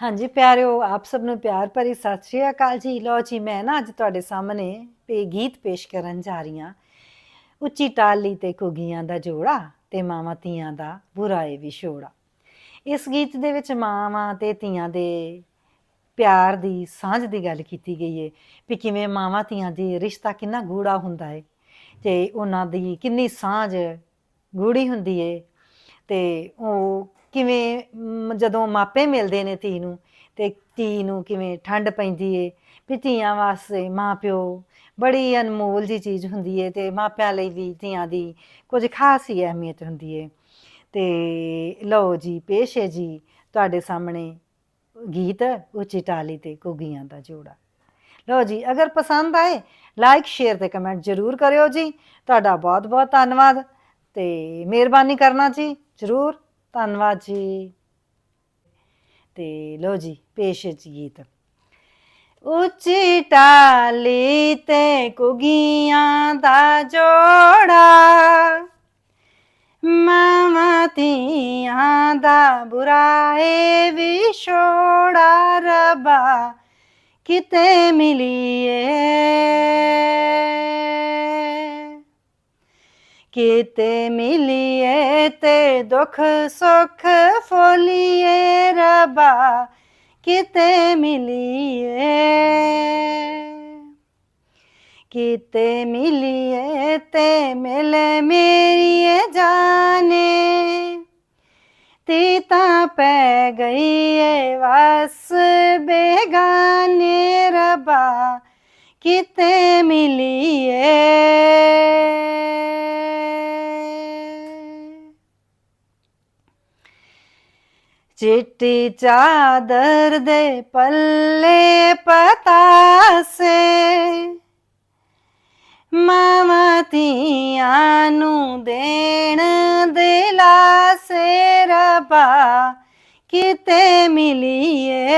ਹਾਂਜੀ, ਪਿਆਰਿਓ, ਆਪ ਸਭ ਨੂੰ ਪਿਆਰ ਭਰੀ ਸਤਿ ਸ਼੍ਰੀ ਅਕਾਲ ਜੀ। ਲੋ ਜੀ, ਮੈਂ ਨਾ ਅੱਜ ਤੁਹਾਡੇ ਸਾਹਮਣੇ ਇਹ ਗੀਤ ਪੇਸ਼ ਕਰਨ ਜਾ ਰਹੀ ਹਾਂ। ਉੱਚੀ ਟਾਲੀ ਤੇ ਕੁਗੀਆਂ ਦਾ ਜੋੜਾ ਤੇ ਮਾਵਾਂ ਧੀਆਂ ਦਾ ਬੁਰਾ ਏ ਵਿਛੋੜਾ ਇਸ ਗੀਤ ਦੇ ਵਿੱਚ ਮਾਵਾਂ ਤੇ ਧੀਆਂ ਦੇ ਪਿਆਰ ਦੀ ਸਾਂਝ ਦੀ ਗੱਲ ਕੀਤੀ ਗਈ ਹੈ ਵੀ ਕਿਵੇਂ ਮਾਵਾਂ ਧੀਆਂ ਦੀ ਰਿਸ਼ਤਾ ਕਿੰਨਾ ਗੂੜਾ ਹੁੰਦਾ ਹੈ ਤੇ ਉਹਨਾਂ ਦੀ ਕਿੰਨੀ ਸਾਂਝ ਗੂੜੀ ਹੁੰਦੀ ਹੈ ਤੇ ਉਹ ਕਿਵੇਂ ਮ, ਜਦੋਂ ਮਾਪੇ ਮਿਲਦੇ ਨੇ ਧੀ ਨੂੰ ਤੇ ਧੀ ਨੂੰ ਕਿਵੇਂ ਠੰਡ ਪੈਂਦੀ ਏ ਵੀ ਧੀਆਂ ਵਾਸਤੇ ਮਾਪਿਓ ਬੜੀ ਅਨਮੋਲ ਜੀ ਚੀਜ਼ ਹੁੰਦੀ ਏ ਤੇ ਮਾਪਿਆਂ ਲਈ ਵੀ ਧੀਆਂ ਦੀ ਕੁਝ ਖਾਸ ਹੀ ਅਹਿਮੀਅਤ ਹੁੰਦੀ ਏ। ਤੇ ਲਓ ਜੀ ਪੇਸ਼ ਹੈ ਜੀ ਤੁਹਾਡੇ ਸਾਹਮਣੇ ਗੀਤ ਉੱਚੀ ਟਾਲੀ ਤੇ ਘੁੱਗੀਆਂ ਦਾ ਜੋੜਾ। ਲਓ ਜੀ ਅਗਰ ਪਸੰਦ ਆਏ ਲਾਈਕ ਸ਼ੇਅਰ ਤੇ ਕਮੈਂਟ ਜ਼ਰੂਰ ਕਰਿਓ ਜੀ। ਤੁਹਾਡਾ ਬਹੁਤ ਬਹੁਤ ਧੰਨਵਾਦ ਤੇ ਮਿਹਰਬਾਨੀ ਕਰਨਾ ਜੀ ਜ਼ਰੂਰ। ਧੰਨਵਾਦ ਜੀ। ਤੇ ਲਓ ਜੀ, ਪੇਸ਼ ਹੈ ਜੀ ਗੀਤ। ਉੱਚੀ ਟਾਲੀ ਤੇ ਕੁਗੀਆਂ ਦਾ ਜੋੜਾ, ਮਾਵਾਂ ਦਾ ਬੁਰਾ ਏ ਵਿਛੋੜਾ ਰਬਾ ਕਿਤੇ ਮਿਲੀਏ। ਕਿਤੇ ਮਿਲੀਏ ਤੇ ਦੁੱਖ ਸੁੱਖ ਫੋਲੀਏ ਰਬਾ, ਕਿਤੇ ਮਿਲੀਏ। ਕਿਤੇ ਮਿਲੀਏ ਤੇ ਮਿਲ ਮੇਰੀਏ ਜਾਣੇ ਤੀ ਤਾਂ ਪੈ ਗਈ ਏ ਵਸ ਬੇਗਾਨੇ ਰਬਾ, ਕਿਤੇ ਮਿਲੀਏ। ਚਿੱਟੀ ਚਾਦਰ ਦੇ ਪੱਲੇ ਪਤਾਸੇ। ਮਾਵਾਂ ਧੀਆਂ ਨੂੰ ਦੇਣ ਦਿਲਾਸੇ ਰਬਾ, ਕਿਤੇ ਮਿਲੀਏ?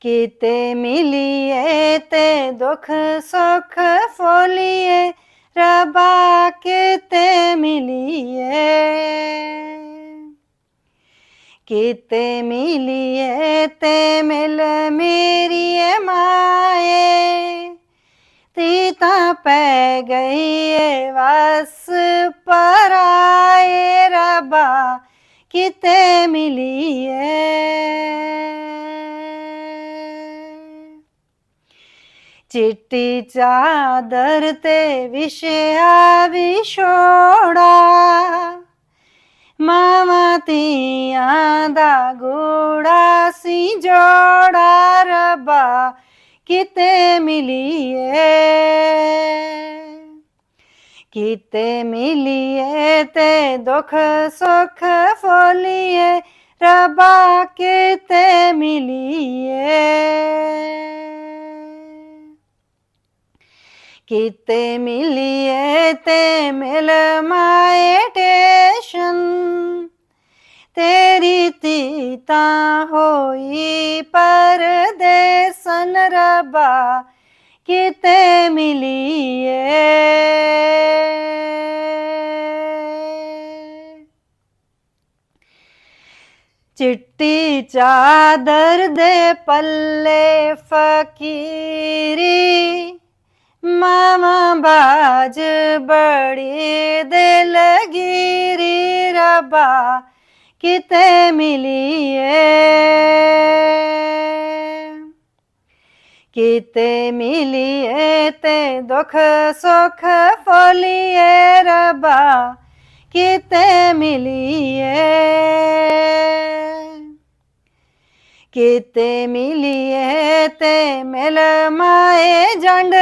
ਕਿਤੇ ਮਿਲੀਏ ਤੇ ਦੁੱਖ ਸੁੱਖ ਫੋਲੀਏ, ਰਬਾ ਕਿਤੇ ਮਿਲੀਏ ਤੇ ਮਿਲ ਮੇਰੀਏ ਮਾਏ। ਤੀ ਤਾਂ ਪੈ ਗਈ ਏ ਵਸ ਪਰਾਏ ਰਬਾ ਕਿਤੇ ਮਿਲੀਏ। ਚਿੱਟੀ ਚਾਦਰ ਤੇ ਵਿਛਿਆ ਵਿਛੋੜਾ ਗੂੜਾ ਸੀ ਜੋੜਾ ਰੱਬਾ, ਕਿਤੇ ਮਿਲੀਏ? ਕਿਤੇ ਮਿਲੀਏ ਤੇ ਦੁੱਖ ਸੁੱਖ ਫੋਲੀਏ, ਰੱਬਾ ਕਿਤੇ ਮਿਲੀਏ? ਕਿਤੇ ਮਿਲੀਏ ਤੇ ਮਿਲ ਮਾਏ ਟੇਸ਼ਨ ਤੇਰੀ ਤੀ ਤਾਂ ਹੋਈ ਪਰਦੇਸਨ ਰਬਾ, ਕਿਤੇ ਮਿਲੀਏ। ਚਿੱਟੀ ਚਾਦਰ ਦੇ ਪੱਲੇ ਫਕੀਰੀ ਮਾਮਾ ਬਾਜ ਬੜੀ ਦਿਲ ਗਿਰੀ ਰਬਾ। ਕਿਤੇ ਮਿਲੀਏ? ਕਿਤੇ ਮਿਲੀਏ ਤੇ ਦੁੱਖ ਸੁੱਖ ਫੋਲੀਏ ਰੱਬਾ? ਕਿਤੇ ਮਿਲੀਏ? ਕਿਤੇ ਮਿਲੀਏ ਤੇ ਮਿਲ ਮਾਏ ਜੰਡ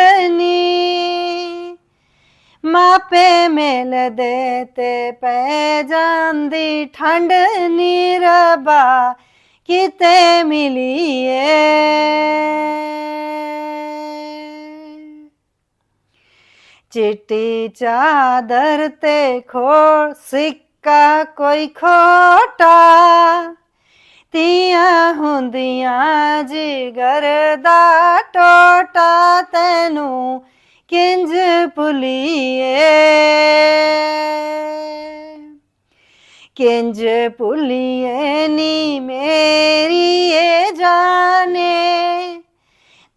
ਮਾਪੇ ਮਿਲਦੇ ਤੇ ਪੈ ਜਾਂਦੀ ਠੰਡ ਨੀ ਰਬਾ, ਕਿਤੇ ਮਿਲੀਏ। ਚਿੱਟੀ ਚਾਦਰ ਤੇ ਖੋੜ ਸਿੱਕਾ ਕੋਈ ਖੋਟਾ, ਤੀਆਂ ਹੁੰਦੀਆਂ ਜਿਗਰ ਦਾ ਟੋਟਾ ਤੈਨੂੰ ਕਿੰਜ ਭੁਲੀਏ ਕਿੰਜ ਭੁੱਲੀਏ ਨੀ ਮੇਰੀ ਏ ਜਾਣੇ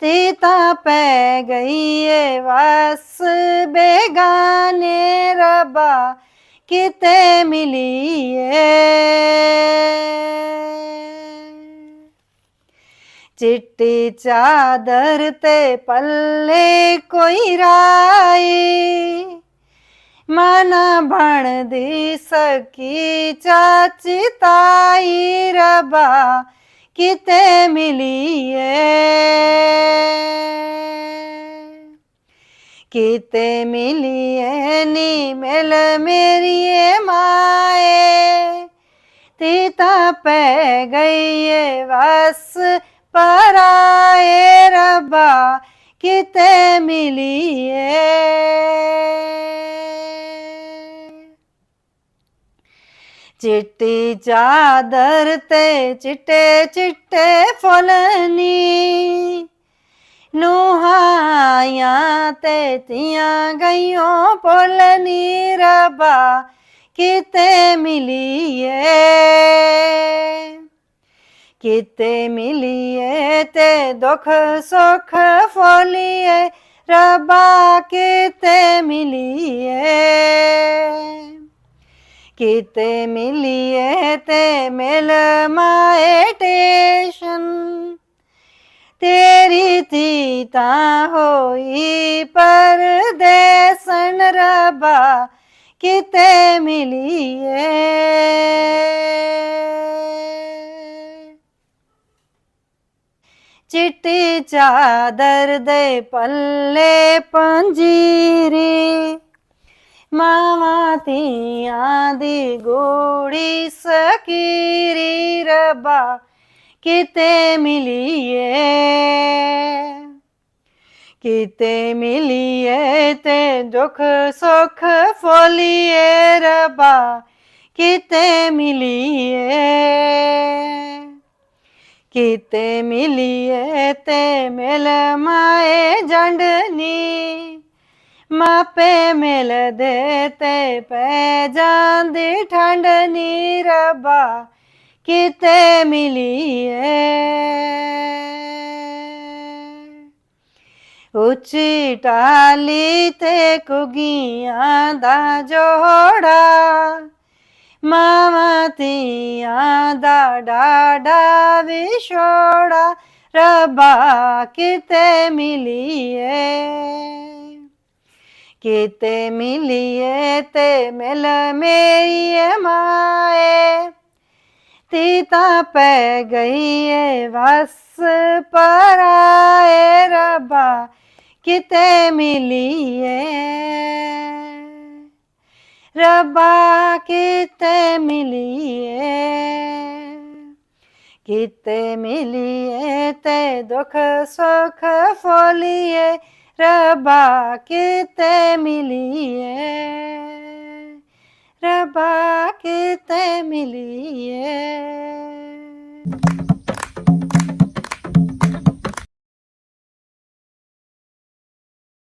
ਤੇ ਤਾਂ ਪੈ ਗਈ ਏ ਵਸ ਬੇਗਾਨੇ ਰੱਬਾ ਕਿਤੇ ਮਿਲੀਏ ਚਿੱਟੀ ਚਾਦਰ ਤੇ ਪੱਲੇ ਕੋਈ ਰਾਈ ਮਨਾ ਬਣਦੀ ਸਕੀ ਚਾਚੀ ਤਾਈ ਰਬਾ, ਕਿਤੇ ਮਿਲੀਏ। ਕਿਤੇ ਮਿਲੀਏ ਨੀ ਮਿਲ ਮੇਰੀਏ ਮਾਏ। ਤੀ ਤਾਂ ਪੈ ਗਈ ਏ ਵਸ ਪਰਾਏ ਰੱਬਾ ਕਿਤੇ ਮਿਲੀਏ। ਚਿੱਟੀ ਚਾਦਰ ਤੇ ਚਿੱਟੇ ਚਿੱਟੇ ਫੁੱਲਨੀ ਨੂਹਾਇਆ ਤੇ ਤੀਆਂ ਗਈਆਂ ਪੁੱਲਨੀ ਰੱਬਾ ਕਿਤੇ ਮਿਲੀਏ। ਕਿਤੇ ਮਿਲੀਏ ਤੇ ਦੁੱਖ ਸੁੱਖ ਫੋਲੀਏ, ਰੱਬਾ ਕਿਤੇ ਮਿਲੀਏ। ਕਿਤੇ ਮਿਲੀਏ ਤੇ ਮਿਲ ਮਾਏ ਟੇਸ਼ਨ, ਤੇਰੀ ਤੀ ਤਾਂ ਹੋਈ ਪਰਦੇਸਨ ਰੱਬਾ ਕਿਤੇ ਮਿਲੀਏ। ਚਿੱਟੀ ਚਾਦਰ ਦੇ ਪੱਲੇ ਪੰਜੀਰੀ, ਮਾਵਾਂ ਧੀਆਂ ਦੀ ਗੋੜੀ ਸਕੀਰੀ, ਰਬਾ ਕਿਤੇ ਮਿਲੀਏ ਕਿਤੇ ਮਿਲੀਏ ਤੇ ਦੁੱਖ ਸੁੱਖ ਫੋਲੀਏ, ਰੱਬਾ ਕਿਤੇ ਮਿਲੀਏ। ਕਿਤੇ ਮਿਲੀਏ ਤੇ ਮਿਲ ਮਾਏ ਜੰਡਨੀ ਮਾਪੇ ਮਿਲਦੇ ਤੇ ਪੈ ਜਾਂਦੀ ਠੰਡ ਨੀ ਰੱਬਾ, ਕਿਤੇ ਮਿਲੀਏ। ਉੱਚੀ ਟਾਲੀ ਤੇ ਕੁਗੀਆਂ ਦਾ ਜੋੜਾ ਮਾਵਾਂ ਧੀਆਂ ਦਾ ਡਾਡਾ ਵਿਛੋੜਾ ਰੱਬਾ ਕਿਤੇ ਮਿਲੀਏ? ਕਿਤੇ ਮਿਲੀਏ ਤੇ ਮਿਲ ਮੇਰੀਏ ਮਾਏ? ਤੀ ਤਾਂ ਪੈ ਗਈ ਏ ਵਸ ਪਰਾਏ, ਰੱਬਾ ਕਿਤੇ ਮਿਲੀਏ? ਰਬਾ ਕਿਤੇ ਮਿਲੀਏ ਕਿਤੇ ਮਿਲੀਏ ਤੇ ਦੁੱਖ ਸੁੱਖ ਫੋਲੀਏ ਰੱਬਾ ਕਿਤੇ ਮਿਲੀਏ ਰੱਬਾ ਕਿਤੇ ਮਿਲੀਏ